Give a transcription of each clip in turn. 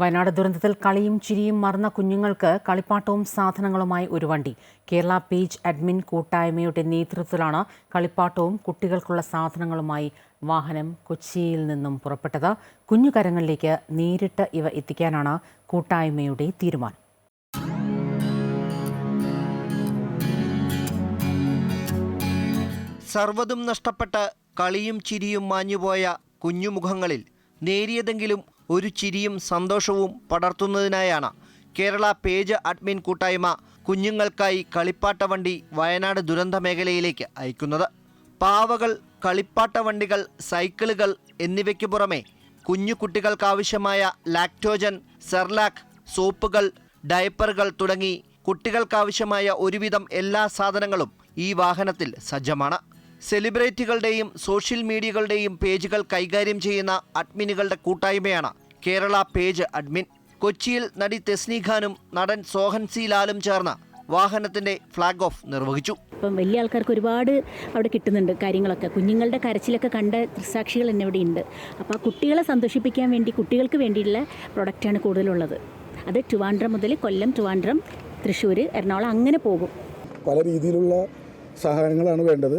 വയനാട് ദുരന്തത്തിൽ കളിയും ചിരിയും മറന്ന കുഞ്ഞുങ്ങൾക്ക് കളിപ്പാട്ടവും സാധനങ്ങളുമായി ഒരു വണ്ടി. കേരള പേജ് അഡ്മിൻ കൂട്ടായ്മയുടെ നേതൃത്വത്തിലാണ് കളിപ്പാട്ടവും കുട്ടികൾക്കുള്ള സാധനങ്ങളുമായി വാഹനം കൊച്ചിയിൽ നിന്നും പുറപ്പെട്ടത്. കുഞ്ഞുകരങ്ങളിലേക്ക് നേരിട്ട് ഇവ എത്തിക്കാനാണ് കൂട്ടായ്മയുടെ തീരുമാനം. സർവതും നഷ്ടപ്പെട്ട് കളിയും ചിരിയും മാഞ്ഞുപോയ കുഞ്ഞുമുഖങ്ങളിൽ നേരിയതെങ്കിലും ഒരു ചിരിയും സന്തോഷവും പടർത്തുന്നതിനായാണ് കേരള പേജ് അഡ്മിൻ കൂട്ടായ്മ കുഞ്ഞുങ്ങൾക്കായി കളിപ്പാട്ട വണ്ടി വയനാട് ദുരന്ത മേഖലയിലേക്ക് അയക്കുന്നത്. പാവകൾ കളിപ്പാട്ട വണ്ടികൾ സൈക്കിളുകൾ എന്നിവയ്ക്ക് പുറമെ കുഞ്ഞു കുട്ടികൾക്കാവശ്യമായ ലാക്ടോജൻ സെർലാക്ക് സോപ്പുകൾ ഡയപ്പറുകൾ തുടങ്ങി കുട്ടികൾക്കാവശ്യമായ ഒരുവിധം എല്ലാ സാധനങ്ങളും ഈ വാഹനത്തിൽ സജ്ജമാണ്. സെലിബ്രിറ്റികളുടെയും സോഷ്യൽ മീഡിയകളുടെയും പേജുകൾ കൈകാര്യം ചെയ്യുന്ന അഡ്മിനുകളുടെ കൂട്ടായ്മയാണ് കേരള പേജ് അഡ്മിൻ. കൊച്ചിയിൽ നടി തെസ്നി ഖാനും നടൻ സോഹൻ സി ലാലും ചേർന്ന് വാഹനത്തിന്റെ ഫ്ലാഗ് ഓഫ് നിർവഹിച്ചു. ഇപ്പം വലിയ ആൾക്കാർക്ക് ഒരുപാട് അവിടെ കിട്ടുന്നുണ്ട് കാര്യങ്ങളൊക്കെ. കുഞ്ഞുങ്ങളുടെ കരച്ചിലൊക്കെ കണ്ട ദൃസാക്ഷികൾ തന്നെ ഇവിടെ ഉണ്ട്. അപ്പോൾ ആ കുട്ടികളെ സന്തോഷിപ്പിക്കാൻ വേണ്ടി കുട്ടികൾക്ക് വേണ്ടിയുള്ള പ്രൊഡക്റ്റാണ് കൂടുതലുള്ളത്. അത് ട്രിവാൻഡ്രം മുതൽ കൊല്ലം ട്രിവാൻഡ്രം തൃശ്ശൂർ എറണാകുളം അങ്ങനെ പോകും. പല രീതിയിലുള്ള സഹായങ്ങളാണ് വേണ്ടത്.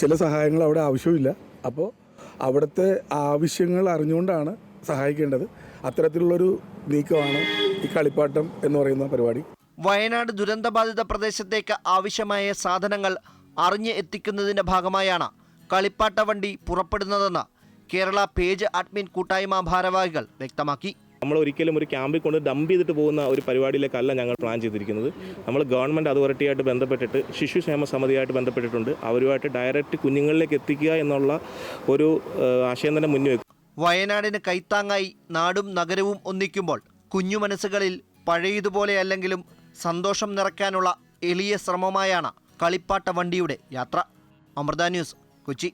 ചില സഹായങ്ങൾ അവിടെ ആവശ്യമില്ല അപ്പോൾ അവിടുത്തെ ആവശ്യങ്ങൾ അറിഞ്ഞുകൊണ്ടാണ് സഹായിക്കേണ്ടത് അത്തരത്തിലുള്ളൊരു നീക്കമാണ് ഈ കളിപ്പാട്ടം എന്ന് പറയുന്ന പരിപാടി. വയനാട് ദുരന്തബാധിത പ്രദേശത്തേക്ക് ആവശ്യമായ സാധനങ്ങൾ അറിഞ്ഞ് എത്തിക്കുന്നതിന്റെ ഭാഗമായാണ് കളിപ്പാട്ട വണ്ടി പുറപ്പെടുന്നതെന്ന് കേരള പേജ് അഡ്മിൻ കൂട്ടായ്മ ഭാരവാഹികൾ വ്യക്തമാക്കി. നമ്മൾ ഒരിക്കലും ഒരു ക്യാമ്പിൽ കൊണ്ട് ഡംപ് ചെയ്തിട്ട് പോകുന്ന ഒരു പരിപാടിയിലേക്കല്ല ഞങ്ങൾ പ്ലാൻ ചെയ്തിരിക്കുന്നത്. നമ്മൾ ഗവൺമെന്റ് അതോറിറ്റിയായിട്ട് ബന്ധപ്പെട്ടിട്ട് ശിശുക്ഷേമ സമിതിയായിട്ട് ബന്ധപ്പെട്ടിട്ടുണ്ട്. അവരുമായിട്ട് ഡയറക്റ്റ് കുഞ്ഞുങ്ങളിലേക്ക് എത്തിക്കുക എന്നുള്ള ഒരു ആശയം തന്നെ മുന്നിൽ വെക്കും വയനാടിന് കൈത്താങ്ങായി നാടും നഗരവും ഒന്നിക്കുമ്പോൾ കുഞ്ഞു മനസ്സുകളിൽ പഴയതുപോലെ അല്ലെങ്കിലും സന്തോഷം നിറയ്ക്കാനുള്ള എളിയ ശ്രമമായാണ് കളിപ്പാട്ട വണ്ടിയുടെ യാത്ര. അമൃത ന്യൂസ് കൊച്ചി.